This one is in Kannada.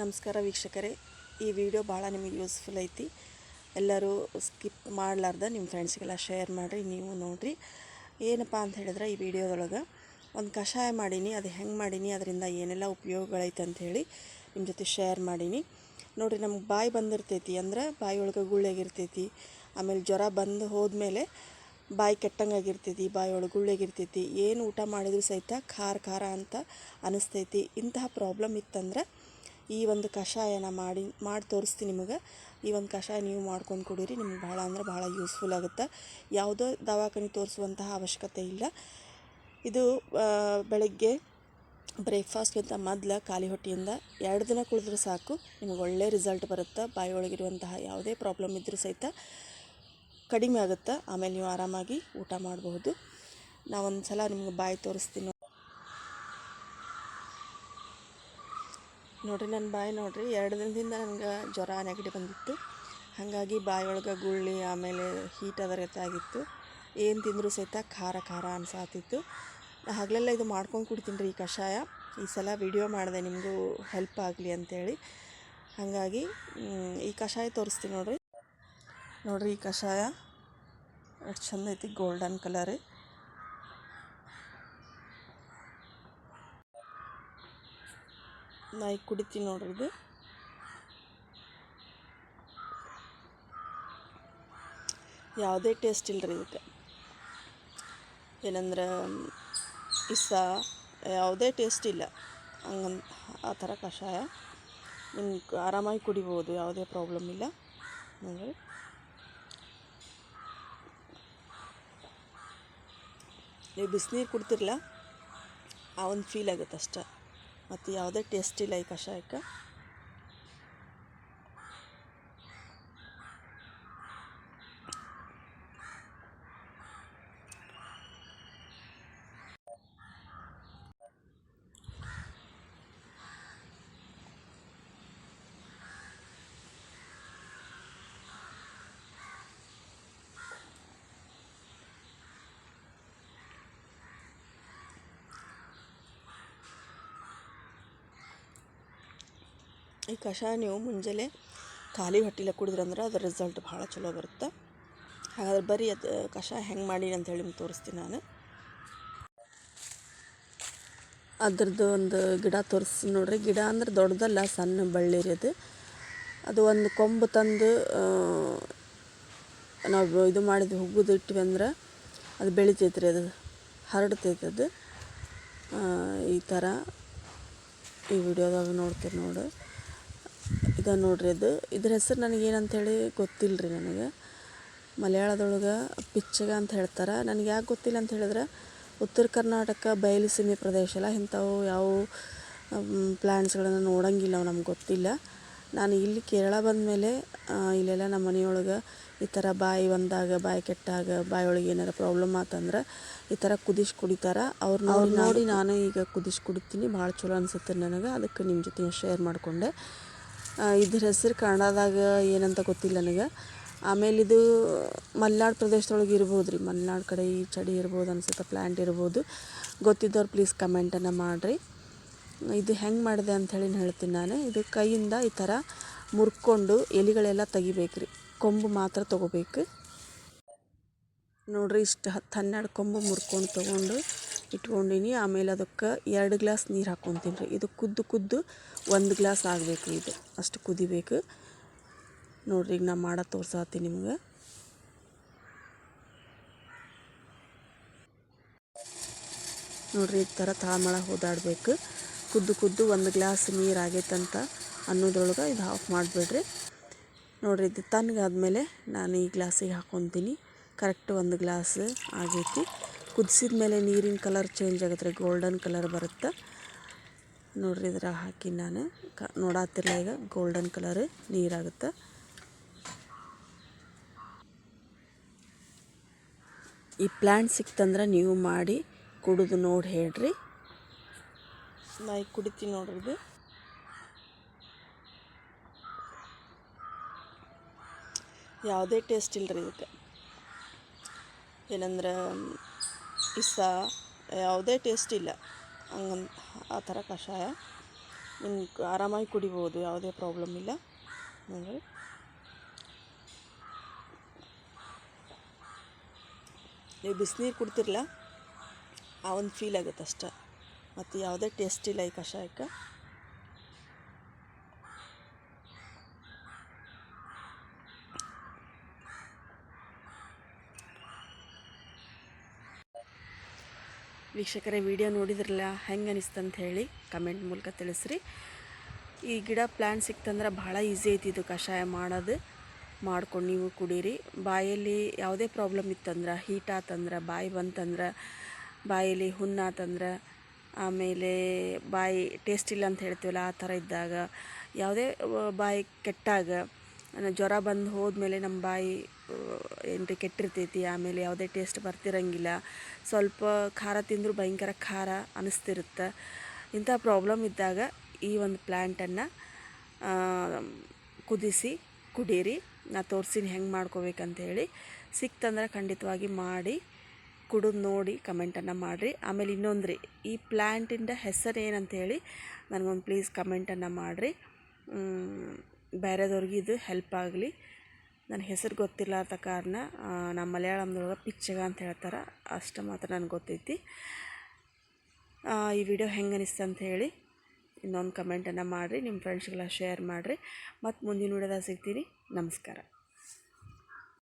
ನಮಸ್ಕಾರ ವೀಕ್ಷಕರೇ. ಈ ವಿಡಿಯೋ ಭಾಳ ನಿಮಗೆ ಯೂಸ್ಫುಲ್ ಐತಿ. ಎಲ್ಲರೂ ಸ್ಕಿಪ್ ಮಾಡಲಾರ್ದ ನಿಮ್ಮ ಫ್ರೆಂಡ್ಸ್ಗೆಲ್ಲ ಶೇರ್ ಮಾಡಿರಿ, ನೀವು ನೋಡಿರಿ. ಏನಪ್ಪ ಅಂತ ಹೇಳಿದ್ರೆ ಈ ವಿಡಿಯೋದೊಳಗೆ ಒಂದು ಕಷಾಯ ಮಾಡೀನಿ, ಅದು ಹೆಂಗೆ ಮಾಡೀನಿ, ಅದರಿಂದ ಏನೆಲ್ಲ ಉಪಯೋಗಗಳೈತೆ ಅಂಥೇಳಿ ನಿಮ್ಮ ಜೊತೆ ಶೇರ್ ಮಾಡೀನಿ. ನೋಡಿರಿ, ನಮ್ಗೆ ಬಾಯಿ ಬಂದಿರ್ತೈತಿ ಅಂದ್ರೆ ಬಾಯಿ ಒಳಗೆ ಗುಳ್ಳೆಗಿರ್ತೈತಿ, ಆಮೇಲೆ ಜ್ವರ ಬಂದು ಹೋದ್ಮೇಲೆ ಬಾಯಿ ಕೆಟ್ಟಂಗಾಗಿರ್ತೈತಿ, ಬಾಯಿ ಒಳಗೆ ಗುಳ್ಳೆಗಿರ್ತೈತಿ, ಏನು ಊಟ ಮಾಡಿದ್ರು ಸಹಿತ ಖಾರ ಖಾರ ಅಂತ ಅನಿಸ್ತೈತಿ. ಇಂತಹ ಪ್ರಾಬ್ಲಮ್ ಇತ್ತಂದ್ರೆ ಈ ಒಂದು ಕಷಾಯನ ಮಾಡಿ ಮಾಡಿ ತೋರಿಸ್ತೀನಿ ನಿಮಗೆ. ಈ ಒಂದು ಕಷಾಯ ನೀವು ಮಾಡ್ಕೊಂಡು ಕುಡೀರಿ. ನಿಮ್ಗೆ ಭಾಳ ಅಂದ್ರೆ ಭಾಳ ಯೂಸ್ಫುಲ್ ಆಗುತ್ತೆ. ಯಾವುದೋ ದವಾಖಾನೆ ತೋರಿಸುವಂತಹ ಅವಶ್ಯಕತೆ ಇಲ್ಲ. ಇದು ಬೆಳಗ್ಗೆ ಬ್ರೇಕ್ಫಾಸ್ಟ್ಗಿಂತ ಮೊದಲು ಖಾಲಿ ಹೊಟ್ಟೆಯಿಂದ ಎರಡು ದಿನ ಕುಳಿದ್ರೆ ಸಾಕು. ನಿಮಗೆ ಒಳ್ಳೆ ರಿಸಲ್ಟ್ ಬರುತ್ತೆ. ಬಾಯಿ ಒಳಗಿರುವಂತಹ ಯಾವುದೇ ಪ್ರಾಬ್ಲಮ್ ಇದ್ದರೂ ಸಹಿತ ಕಡಿಮೆ ಆಗುತ್ತೆ. ಆಮೇಲೆ ನೀವು ಆರಾಮಾಗಿ ಊಟ ಮಾಡಬಹುದು. ನಾವೊಂದು ಸಲ ನಿಮ್ಗೆ ಬಾಯಿ ತೋರಿಸ್ತೀನಿ. ನೋಡಿರಿ ನನ್ನ ಬಾಯಿ ನೋಡಿರಿ, ಎರಡು ದಿನದಿಂದ ನನಗೆ ಜ್ವರ ನೆಗಡಿ ಬಂದಿತ್ತು. ಹಾಗಾಗಿ ಬಾಯಿ ಒಳಗೆ ಗುಳ್ಳಿ, ಆಮೇಲೆ ಹೀಟ್ ಅದರ ಆಗಿತ್ತು. ಏನು ತಿಂದರೂ ಸಹಿತ ಖಾರ ಖಾರ ಅನ್ಸಾತಿತ್ತು. ಹಗಲೆಲ್ಲ ಇದು ಮಾಡ್ಕೊಂಡು ಕುಡ್ತೀನಿ ರೀ ಈ ಕಷಾಯ. ಈ ಸಲ ವಿಡಿಯೋ ಮಾಡಿದೆ, ನಿಮಗೂ ಹೆಲ್ಪ್ ಆಗಲಿ ಅಂತೇಳಿ. ಹಾಗಾಗಿ ಈ ಕಷಾಯ ತೋರಿಸ್ತೀನಿ ನೋಡಿರಿ. ನೋಡಿರಿ ಈ ಕಷಾಯ. ಎಷ್ಟು ಚಂದ ಐತಿ ಗೋಲ್ಡನ್ ಕಲರ್ ನಾ ಈಗ ಕುಡಿತೀನಿ ನೋಡ್ರಿ ಇದು. ಯಾವುದೇ ಟೇಸ್ಟ್ ಇಲ್ಲ ರೀ ಇದಕ್ಕೆ. ಏನಂದ್ರೆ ಇಸ ಯಾವುದೇ ಟೇಸ್ಟ್ ಇಲ್ಲ. ಹಂಗಂತ ಆ ಥರ ಕಷಾಯ. ನಿಮ್ಗೆ ಆರಾಮಾಗಿ ಕುಡಿಬೋದು, ಯಾವುದೇ ಪ್ರಾಬ್ಲಮ್ ಇಲ್ಲ. ನೋಡ್ರಿ ನೀವು ಬಿಸಿನೀರು ಕುಡ್ತಿರಲ್ಲ ಆ ಒಂದು ಫೀಲ್ ಆಗುತ್ತೆ ಅಷ್ಟೆ. ಮತ್ತು ಯಾವುದೇ ಟೇಸ್ಟ್ ಇಲ್ಲ ಈ ಕಷಾಯಕ್ಕೆ ಈ ಕಷಾಯ ನೀವು ಮುಂಜಾನೆ ಖಾಲಿ ಹೊಟ್ಟೆಲೆ ಕುಡಿದ್ರಂದ್ರೆ ಅದ್ರ ರಿಸಲ್ಟ್ ಭಾಳ ಚಲೋ ಬರುತ್ತೆ. ಹಾಗಾದ್ರೆ ಬರೀ ಅದು ಕಷಾಯ ಹೆಂಗೆ ಮಾಡಿ ಅಂತ ಹೇಳಿ ನಿಮ್ಗೆ ತೋರಿಸ್ತೀನಿ ನಾನು. ಅದ್ರದ್ದು ಒಂದು ಗಿಡ ತೋರಿಸ್ತೀನಿ ನೋಡಿರಿ. ಗಿಡ ಅಂದ್ರೆ ದೊಡ್ಡದಲ್ಲ, ಸಣ್ಣ ಬಳ್ಳಿರಿ ಅದು. ಅದು ಒಂದು ಕೊಂಬು ತಂದು ನಾವು ಇದು ಮಾಡಿದ್ವಿ ಹುಗ್ಗುದು ಇಟ್ವಿ ಅಂದ್ರೆ ಅದು ಬೆಳಿತೈತೆ ರೀ ಅದು, ಹರಡ್ತೈತೆ ಅದು. ಈ ಥರ ಈ ವಿಡಿಯೋದಾಗ ನೋಡ್ತೀರಿ ನೋಡು. ಇದು ನೋಡ್ರಿ ಅದು. ಇದ್ರ ಹೆಸರು ನನಗೇನಂಥೇಳಿ ಗೊತ್ತಿಲ್ಲ ರೀ ನನಗೆ. ಮಲಯಾಳದೊಳಗೆ ಪಿಚ್ಚಗ ಅಂತ ಹೇಳ್ತಾರೆ. ನನಗೆ ಯಾಕೆ ಗೊತ್ತಿಲ್ಲ ಅಂತ ಹೇಳಿದ್ರೆ ಉತ್ತರ ಕರ್ನಾಟಕ ಬಯಲುಸೀಮೆ ಪ್ರದೇಶ ಅಲ್ಲ ಇಂಥವು ಯಾವ ಪ್ಲ್ಯಾಂಟ್ಸ್ಗಳನ್ನು ನೋಡಂಗಿಲ್ಲ ಅವು ನಮ್ಗೆ ಗೊತ್ತಿಲ್ಲ. ನಾನು ಇಲ್ಲಿ ಕೇರಳ ಬಂದಮೇಲೆ ಇಲ್ಲೆಲ್ಲ ನಮ್ಮ ಮನೆಯೊಳಗೆ ಈ ಥರ ಬಾಯಿ ಬಂದಾಗ ಬಾಯಿ ಕೆಟ್ಟಾಗ ಬಾಯೊಳಗೆ ಏನಾರ ಪ್ರಾಬ್ಲಮ್ ಆತಂದ್ರೆ ಈ ಥರ ಕುದಿಸಿ ಕುಡಿತಾರೆ. ಅವ್ರು ನೋಡಿ ನೋಡಿ ನಾನು ಈಗ ಕುದಿಸಿ ಕುಡಿತೀನಿ ಭಾಳ ಚಲೋ ಅನಿಸುತ್ತೆ ನನಗೆ. ಅದಕ್ಕೆ ನಿಮ್ಮ ಜೊತೆ ಶೇರ್ ಮಾಡಿಕೊಂಡೆ. ಇದ್ರ ಹೆಸರು ಕನ್ನಡದಾಗ ಏನಂತ ಗೊತ್ತಿಲ್ಲ ನನಗೆ. ಆಮೇಲೆ ಇದು ಮಲೆನಾಡು ಪ್ರದೇಶದೊಳಗೆ ಇರ್ಬೋದು ರೀ. ಮಲೆನಾಡು ಕಡೆ ಈ ಚಡಿ ಇರ್ಬೋದು, ಅನ್ಸುತ್ತೆ ಪ್ಲ್ಯಾಂಟ್ ಇರ್ಬೋದು. ಗೊತ್ತಿದ್ದವ್ರು ಪ್ಲೀಸ್ ಕಮೆಂಟನ್ನು ಮಾಡಿರಿ. ಇದು ಹೆಂಗೆ ಮಾಡಿದೆ ಅಂಥೇಳಿ ಹೇಳ್ತೀನಿ ನಾನು. ಇದು ಕೈಯಿಂದ ಈ ಥರ ಮುರ್ಕೊಂಡು ಎಲೆಗಳೆಲ್ಲ ತೆಗಿಬೇಕು ರೀ. ಕೊಂಬು ಮಾತ್ರ ತೊಗೋಬೇಕು. ನೋಡ್ರಿ ಇಷ್ಟು ಹತ್ತು ಹನ್ನೆರಡು ಕೊಂಬು ಮುರ್ಕೊಂಡು ತೊಗೊಂಡು ಇಟ್ಕೊಂಡೀನಿ. ಆಮೇಲೆ ಅದಕ್ಕೆ ಎರಡು ಗ್ಲಾಸ್ ನೀರು ಹಾಕ್ಕೊತೀನಿ ರೀ. ಇದು ಕುದ್ದು ಕುದ್ದು ಒಂದು ಗ್ಲಾಸ್ ಆಗಬೇಕು ಇದು. ಅಷ್ಟು ಕುದಿಬೇಕು. ನೋಡ್ರಿ, ಈಗ ನಾ ಮಾಡ ತೋರ್ಸಾತೀನಿ ನಿಮ್ಗೆ. ನೋಡ್ರಿ, ಈ ಥರ ತಾಳ್ಮಳ ಓದಾಡ್ಬೇಕು. ಕುದ್ದು ಕುದ್ದು ಒಂದು ಗ್ಲಾಸ್ ನೀರು ಆಗೈತಂತ ಅನ್ನೋದ್ರೊಳಗೆ ಇದು ಆಫ್ ಮಾಡಿಬಿಡ್ರಿ. ನೋಡ್ರಿ, ಇದು ತಣ್ಣಗಾದ್ಮೇಲೆ ನಾನು ಈ ಗ್ಲಾಸಿಗೆ ಹಾಕ್ಕೊತೀನಿ ಕರೆಕ್ಟ್ ಒಂದು ಗ್ಲಾಸ್ ಆಗೈತಿ. ಕುದಿಸಿದ ಮೇಲೆ ನೀರಿನ ಕಲರ್ ಚೇಂಜ್ ಆಗುತ್ತೆ ಗೋಲ್ಡನ್ ಕಲರ್ ಬರುತ್ತೆ. ನೋಡ್ರಿ ಇದ್ರ ಹಾಕಿ ನಾನು. ಕ ನೋಡಾತಿರ್ಲ ಈಗ ಗೋಲ್ಡನ್ ಕಲರ್ ನೀರಾಗುತ್ತೆ. ಈ ಪ್ಲ್ಯಾಂಟ್ ಸಿಕ್ತಂದ್ರೆ ನೀವು ಮಾಡಿ ಕುಡಿದು ನೋಡಿ ಹೇಳ್ರಿ. ನಾ ಈಗ ಕುಡಿತೀನಿ ನೋಡ್ರಿ ಯಾವುದೇ ಟೇಸ್ಟ್ ಇಲ್ಲರಿ ಇದಕ್ಕೆ. ಏನಂದ್ರೆ ಇಸ ಯಾವುದೇ ಟೇಸ್ಟ್ ಇಲ್ಲ. ಹಂಗ ಆ ಥರ ಕಷಾಯ. ನಿಮ್ಗೆ ಆರಾಮಾಗಿ ಕುಡಿಬೋದು, ಯಾವುದೇ ಪ್ರಾಬ್ಲಮ್ ಇಲ್ಲ. ನೋಡಿ ನೀವು ಬಿಸಿನೀರು ಕುಡ್ತಿರಲ್ಲ ಆ ಒಂದು ಫೀಲ್ ಆಗುತ್ತೆ ಅಷ್ಟೆ. ಮತ್ತು ಯಾವುದೇ ಟೇಸ್ಟ್ ಇಲ್ಲ ಈ ಕಷಾಯಕ್ಕೆ. ವೀಕ್ಷಕರೇ, ವಿಡಿಯೋ ನೋಡಿದ್ರಲ್ಲ, ಹೆಂಗೆ ಅನಿಸ್ತಂತ ಹೇಳಿ ಕಮೆಂಟ್ ಮೂಲಕ ತಿಳಿಸ್ರಿ. ಈ ಗಿಡ ಪ್ಲ್ಯಾನ್ ಸಿಕ್ತಂದ್ರೆ ಭಾಳ ಈಸಿ ಐತಿ ಇದು ಕಷಾಯ ಮಾಡೋದು. ಮಾಡ್ಕೊಂಡು ನೀವು ಕುಡೀರಿ. ಬಾಯಲ್ಲಿ ಯಾವುದೇ ಪ್ರಾಬ್ಲಮ್ ಇತ್ತಂದ್ರೆ ಹೀಟ್ ಆತಂದ್ರೆ, ಬಾಯಿ ಬಂತಂದ್ರೆ, ಬಾಯಲ್ಲಿ ಹುಣ್ಣಾತಂದ್ರೆ ಆಮೇಲೆ ಬಾಯಿ ಟೇಸ್ಟ್ ಇಲ್ಲ ಅಂತ ಹೇಳ್ತೀವಲ್ಲ, ಆ ಥರ ಇದ್ದಾಗ, ಯಾವುದೇ ಬಾಯಿ ಕೆಟ್ಟಾಗ ಜ್ವರ ಬಂದು ಹೋದ್ಮೇಲೆ ನಮ್ಮ ಬಾಯಿ ಏನು ಕೆಟ್ಟಿರ್ತೈತಿ, ಆಮೇಲೆ ಯಾವುದೇ ಟೇಸ್ಟ್ ಬರ್ತಿರಂಗಿಲ್ಲ. ಸ್ವಲ್ಪ ಖಾರ ತಿಂದರೂ ಭಯಂಕರ ಖಾರ ಅನಿಸ್ತಿರುತ್ತೆ. ಇಂಥ ಪ್ರಾಬ್ಲಮ್ ಇದ್ದಾಗ ಈ ಒಂದು ಪ್ಲ್ಯಾಂಟನ್ನು ಕುದಿಸಿ, ಕುಡೀರಿ, ನಾ ತೋರಿಸಿನ ಹೆಂಗೆ ಮಾಡ್ಕೋಬೇಕಂತ ಹೇಳಿ ಸಿಕ್ತಂದ್ರೆ ಖಂಡಿತವಾಗಿ ಮಾಡಿ, ಕುಡಿದು ನೋಡಿ ಕಮೆಂಟನ್ನು ಮಾಡಿರಿ. ಆಮೇಲೆ ಇನ್ನೊಂದು ರೀ ಈ ಪ್ಲ್ಯಾಂಟಿಂದ ಹೆಸರು ಏನಂತ ಹೇಳಿ ನನಗೊಂದು ಪ್ಲೀಸ್ ಕಮೆಂಟನ್ನು ಮಾಡಿರಿ. ಬೇರೆದವ್ರಿಗೆ ಇದು ಹೆಲ್ಪ್ ಆಗಲಿ. ನನ್ನ ಹೆಸರು ಗೊತ್ತಿರ್ಲಾರ್ದ ಕಾರಣ ನಮ್ಮ ಮಲಯಾಳಂದೊಳಗೆ ಪಿಚ್ಚಗ ಅಂತ ಹೇಳ್ತಾರೆ, ಅಷ್ಟು ಮಾತ್ರ ನನಗೆ ಗೊತ್ತೈತಿ. ಈ ವಿಡಿಯೋ ಹೆಂಗೆ ಅನಿಸ್ತು ಅಂತ ಹೇಳಿ ಇನ್ನೊಂದು ಕಮೆಂಟನ್ನು ಮಾಡಿರಿ ನಿಮ್ಮ ಫ್ರೆಂಡ್ಸ್ಗೆಲ್ಲ ಶೇರ್ ಮಾಡಿರಿ. ಮತ್ತು ಮುಂದಿನ ವಿಡಿಯೋದಾಗ ಸಿಗ್ತೀನಿ. ನಮಸ್ಕಾರ.